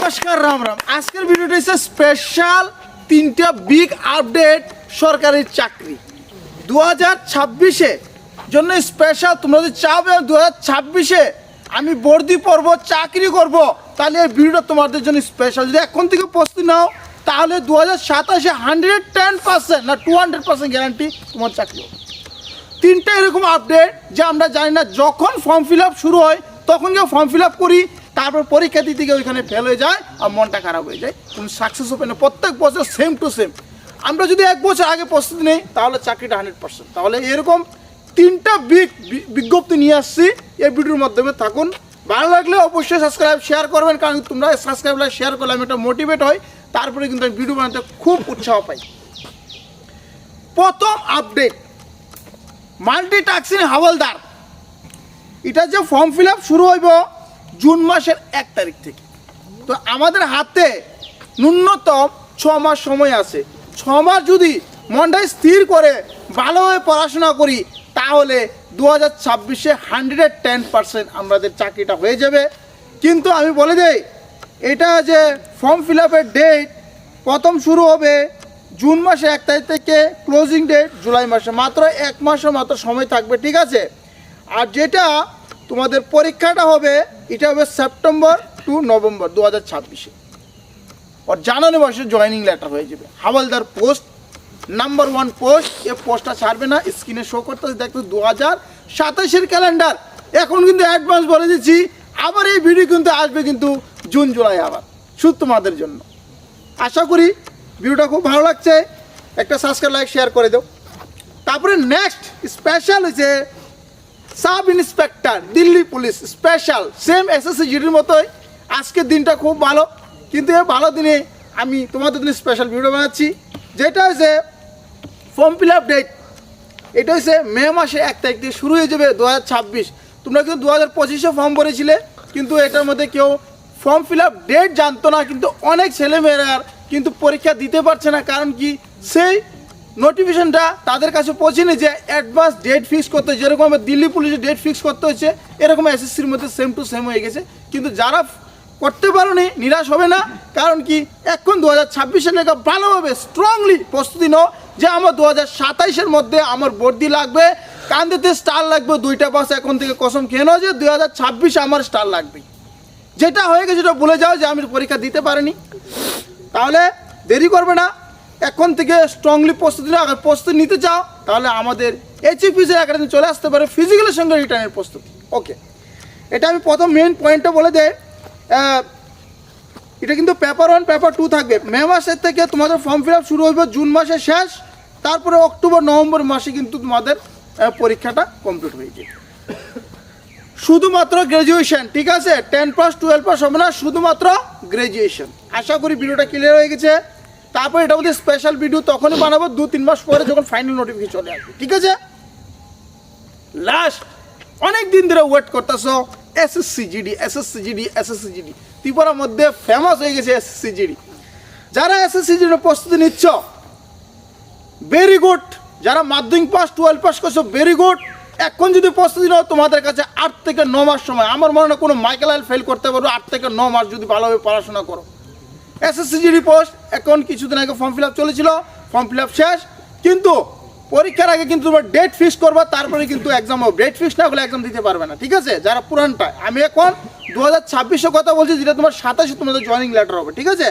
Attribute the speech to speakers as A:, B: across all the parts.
A: নমস্কার, রাম রাম। আজকের ভিডিওটা হচ্ছে স্পেশাল তিনটা বিগ আপডেট সরকারি চাকরি। দু হাজার ছাব্বিশে জন্য স্পেশাল তোমরা যদি চাবে দু হাজার ছাব্বিশে আমি বর্দি পড়ব চাকরি করব, তাহলে এই ভিডিওটা তোমাদের জন্য স্পেশাল যদি এখন থেকে প্রস্তুতি নাও, তাহলে দু হাজার সাতাশে হান্ড্রেড টেন পার্সেন্ট না টু হান্ড্রেড পার্সেন্ট গ্যারান্টি তোমার চাকরি হবে। তিনটে এরকম আপডেট যে আমরা জানি না যখন ফর্ম ফিল আপ শুরু হয়, তখন কেউ ফর্ম ফিল আপ করি তারপর পরীক্ষা দিতে গিয়ে ওইখানে ফেল হয়ে যায় আর মনটা খারাপ হয়ে যায়। কোনো সাকসেস হবে না প্রত্যেক বছর সেম টু সেম আমরা যদি এক বছর আগে প্রস্তুতি নেই, তাহলে চাকরিটা হান্ড্রেড পার্সেন্ট তাহলে এরকম তিনটা বিগ বিজ্ঞপ্তি নিয়ে আসছি। এই ভিডিওর মাধ্যমে থাকুন। ভালো লাগলে অবশ্যই সাবস্ক্রাইব শেয়ার করবেন। কারণ তোমরা সাবস্ক্রাইব শেয়ার করলে আমি একটা মোটিভেট হই। তারপরে কিন্তু আমি ভিডিও বানাতে খুব উৎসাহ পাই। প্রথম আপডেট মাল্টিটাস্কিং হাওলদার। এটা যে ফর্ম ফিল শুরু হইব জুন মাসের এক তারিখ থেকে। তো আমাদের হাতে ন্যূনতম ছ মাস সময় আছে। ছ মাস যদি মনটাই স্থির করে ভালোভাবে পড়াশোনা করি, তাহলে দু হাজার ছাব্বিশে হান্ড্রেড টেন পার্সেন্ট আমাদের চাকরিটা হয়ে যাবে। কিন্তু আমি বলে দেই, এটা যে ফর্ম ফিল আপের ডেট প্রথম শুরু হবে জুন মাসে এক তারিখ থেকে ক্লোজিং ডেট জুলাই মাসে। মাত্র এক মাসের মাত্র সময় থাকবে, ঠিক আছে? আর যেটা তোমাদের পরীক্ষাটা হবে, এটা হবে সেপ্টেম্বর টু নভেম্বর দু হাজার ছাব্বিশে। আর জানুয়ারি মাসে জয়েনিং লেটার হয়ে যাবে। হাওলদার পোস্ট নাম্বার ওয়ান পোস্ট এ পোস্টটা ছাড়বে না স্ক্রিনে শো করতে দেখতে দু হাজার সাতাশের ক্যালেন্ডার এখন কিন্তু অ্যাডভান্স বলে দিচ্ছি, আবার এই ভিডিও কিন্তু আসবে কিন্তু জুন জুলাই আবার, শুধু তোমাদের জন্য। আশা করি ভিডিওটা খুব ভালো লাগছে। একটা সাবস্ক্রাইব লাইক শেয়ার করে দাও। তারপরে নেক্সট স্পেশাল হচ্ছে sub inspector, Delhi police special same SSC জিডির মতোই। আজকের দিনটা খুব ভালো। কিন্তু এই ভালো দিনে আমি তোমাদের জন্য স্পেশাল ভিডিও বানাচ্ছি। যেটা হচ্ছে ফর্ম ফিল আপ ডেট এটা হচ্ছে মে মাসে এক তারিখ থেকে শুরু হয়ে যাবে দু হাজার ছাব্বিশ। তোমরা কিন্তু দু হাজার পঁচিশে ফর্ম ভরেছিলে, কিন্তু এটার মধ্যে কেউ ফর্ম ফিল আপ ডেট জানতো না, কিন্তু অনেক ছেলেমেয়েরা কিন্তু পরীক্ষা দিতে পারছে না। কারণ কি? সেই নোটিফিকেশনটা তাদের কাছে পৌঁছেনি যে অ্যাডভান্স ডেট ফিক্স করতে যেরকম দিল্লি পুলিশে ডেট ফিক্স করতে হচ্ছে এরকম এসএসসির মধ্যে সেম টু সেম হয়ে গেছে। কিন্তু যারা করতে পারোনি, নিরাশ হবে না, কারণ কি, এখন দু হাজার ছাব্বিশের লেখা ভালোভাবে স্ট্রংলি প্রস্তুতি নাও যে আমার দু হাজার সাতাইশের মধ্যে আমার বর্দি লাগবে, কান্দিতে স্টার লাগবে, দুইটা বাস এখন থেকে কসম খেয়ে নাও যে দু হাজার ছাব্বিশে আমার স্টার লাগবে। যেটা হয়ে গেছে, সেটা ভুলে যাও যে আমি পরীক্ষা দিতে পারিনি। তাহলে দেরি করবে না এখন থেকে স্ট্রংলি প্রস্তুতি নাও। প্রস্তুতি নিতে চাও, তাহলে আমাদের এইচএপিসের একাডেমি চলে আসতে পারে ফিজিক্যালের সঙ্গে রিটার্নের প্রস্তুতি। ওকে এটা আমি প্রথম মেন পয়েন্টটা বলে দেয় এটা কিন্তু পেপার ওয়ান পেপার টু থাকবে। মে মাসের থেকে তোমাদের ফর্ম ফিল শুরু হবে জুন মাসের শেষ। তারপরে অক্টোবর, নভেম্বর মাসে কিন্তু তোমাদের পরীক্ষাটা কমপ্লিট হয়ে যাবে। শুধুমাত্র গ্র্যাজুয়েশন ঠিক আছে? টেন পাস টুয়েলভ পাস হবে না, শুধুমাত্র গ্র্যাজুয়েশন আশা করি ভিডিওটা ক্লিয়ার হয়ে গেছে। তারপর এটা মধ্যে স্পেশাল ভিডিও তখনই বানাবো, দু তিন মাস পরে যখন ফাইনাল নোটিফিকেশন চলে আসবে, ঠিক আছে? লাস্ট অনেক দিন ধরে ওয়েট করতেছো SSC GD SSC GD SSC GD ত্রিপুরার মধ্যে ফেমাস হয়ে গেছে এসএসসি জিডি যারা এসএসসি জিডি প্রস্তুতি নিচ্ছ ভেরি গুড যারা মাধ্যমিক পাস টুয়েলভ পাস করছ ভেরি গুড এখন যদি প্রস্তুতি নাও, তোমাদের কাছে আট থেকে ন মাস সময়। আমার মনে হয় কোনো মাইকেল ফেল করতে পারব, আট থেকে ন মাস যদি ভালোভাবে পড়াশোনা করো। এসএসসি জিডি পোস্ট এখন কিছুদিন আগে ফর্ম ফিল আপ চলেছিল ফর্ম ফিল আপ শেষ, কিন্তু পরীক্ষার আগে কিন্তু তোমার ডেট ফিক্স করবা, তারপরে কিন্তু এক্সাম হবে। ডেট ফিক্স না হলে এক্সাম দিতে পারবে না, ঠিক আছে? যারা পুরানটা আমি এখন দু হাজার ছাব্বিশে কথা বলছি, যেটা তোমার সাতাশে তোমাদের জয়েনিং লেটার হবে, ঠিক আছে?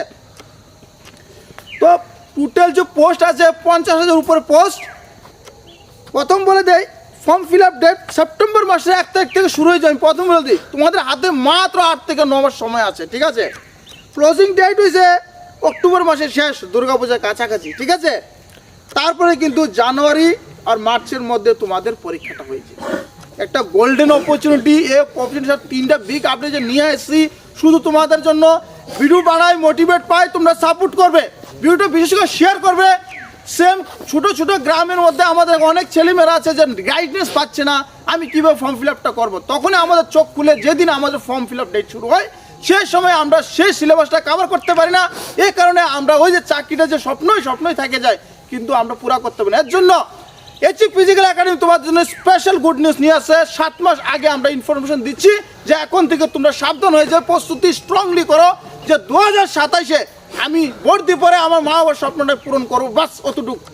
A: তো টোটাল যে পোস্ট আছে, পঞ্চাশ হাজার উপরে পোস্ট প্রথম বলে দেয় form fill up date September মাসের এক তারিখ থেকে শুরু হয়ে যায়। প্রথম বলে দিই, তোমাদের হাতে মাত্র আট থেকে ন মাস সময় আছে, ঠিক আছে? ক্লোজিং ডেট হয়েছে অক্টোবর মাসের শেষ, দুর্গাপূজার কাছাকাছি, ঠিক আছে? তারপরে কিন্তু জানুয়ারি আর মার্চের মধ্যে তোমাদের পরীক্ষাটা হয়েছে। একটা গোল্ডেন অপরচুনিটি এ অপরচুনিটি তিনটা বিগ আপনি যে নিয়ে এসেছি। শুধু তোমাদের জন্য ভিডিও বানাই মোটিভেট পাই তোমরা সাপোর্ট করবে। ভিডিওটা বিশেষ করে শেয়ার করবে। সেম ছোট ছোট গ্রামের মধ্যে আমাদের অনেক ছেলেমেয়েরা আছে যে গাইডনেস পাচ্ছে না, আমি কীভাবে ফর্ম ফিল আপটা করব? তখনই আমাদের চোখ খুলে, যেদিন আমাদের ফর্ম ফিল আপ ডেট শুরু হয় সেই সময় আমরা সেই সিলেবাসটা কভার করতে পারি না। এই কারণে আমরা ওই যে চাকরিটা যে স্বপ্নই স্বপ্নই থেকে যায়, কিন্তু আমরা পুরা করতে পারি না। এর জন্য এইচি ফিজিক্যাল একাডেমি তোমার জন্য স্পেশাল গুড নিউজ নিয়ে আসে। সাত মাস আগে আমরা ইনফরমেশন দিচ্ছি যে এখন থেকে তোমরা সাবধান হয়ে যাও, প্রস্তুতি স্ট্রংলি করো যে দু হাজার সাতাইশে আমি ভর্তি পরে আমার মা বাবার স্বপ্নটা পূরণ করব। বাস অতটুকু।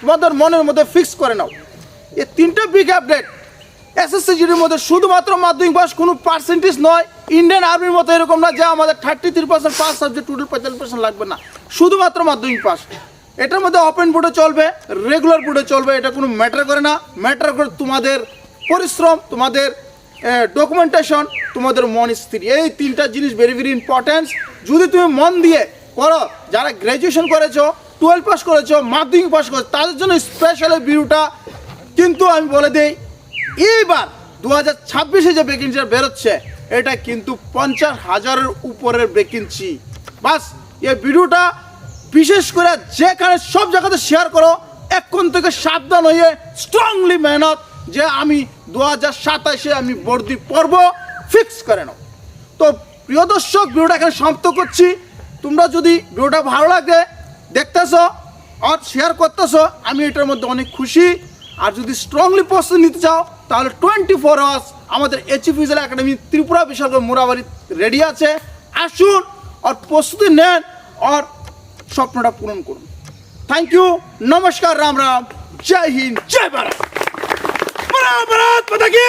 A: তোমাদের মনের মধ্যে ফিক্স করে নাও। এই তিনটা বিগ আপডেট এসএসসি জিডির মধ্যে শুধুমাত্র মাধ্যমিক পাস, কোনো পার্সেন্টেজ নয়। ইন্ডিয়ান আর্মির মতো এরকম না যে আমাদের thirty three percent pass subject total পঁয়তাল্লিশ পার্সেন্ট লাগবে না। শুধুমাত্র মাধ্যমিক পাস। এটার মধ্যে ওপেন বোর্ডে চলবে রেগুলার বোর্ডে চলবে, এটা কোনো ম্যাটার করে না। ম্যাটার করে তোমাদের পরিশ্রম, তোমাদের ডকুমেন্টেশন তোমাদের মন স্থির। এই তিনটা জিনিস ভেরি ভেরি ইম্পর্টেন্স যদি তুমি মন দিয়ে করো, যারা গ্র্যাজুয়েশন করেছ টুয়েলভ পাস করেছ, মাধ্যমিক পাস করেছ, তাদের জন্য স্পেশাল এই কিন্তু আমি বলে দিই এইবার দু হাজার ছাব্বিশে যে ভ্যাকেন্সি বেরোচ্ছে, এটা কিন্তু পঞ্চাশ হাজারের উপরের ভ্যাকেন্সি বাস, এই ভিডিওটা বিশেষ করে যেখানে সব জায়গাতে শেয়ার করো এখন থেকে সাবধান হয়ে স্ট্রংলি মেহনত যে আমি দু হাজার সাতাশে আমি ভর্তি পর্ব ফিক্স করে নাও তো প্রিয় দর্শক, ভিডিওটা এখানে সমাপ্ত করছি। তোমরা যদি ভিডিওটা ভালো লাগে, দেখতেছো আর শেয়ার করতেছো, আমি এটার মধ্যে অনেক খুশি। আর যদি স্ট্রংলি প্রস্তুতি নিতে চাও তাহলে টোয়েন্টি ফোর আওয়ার্স আমাদের H physical academy Tripura Bishalgarh Morabari ready আছে। আসুন আর প্রস্তুতি নেন আর স্বপ্নটা পূরণ করুন। থ্যাংক ইউ নমস্কার, রাম রাম, জয় হিন্দ, জয় ভারত। ভারত মাতা কি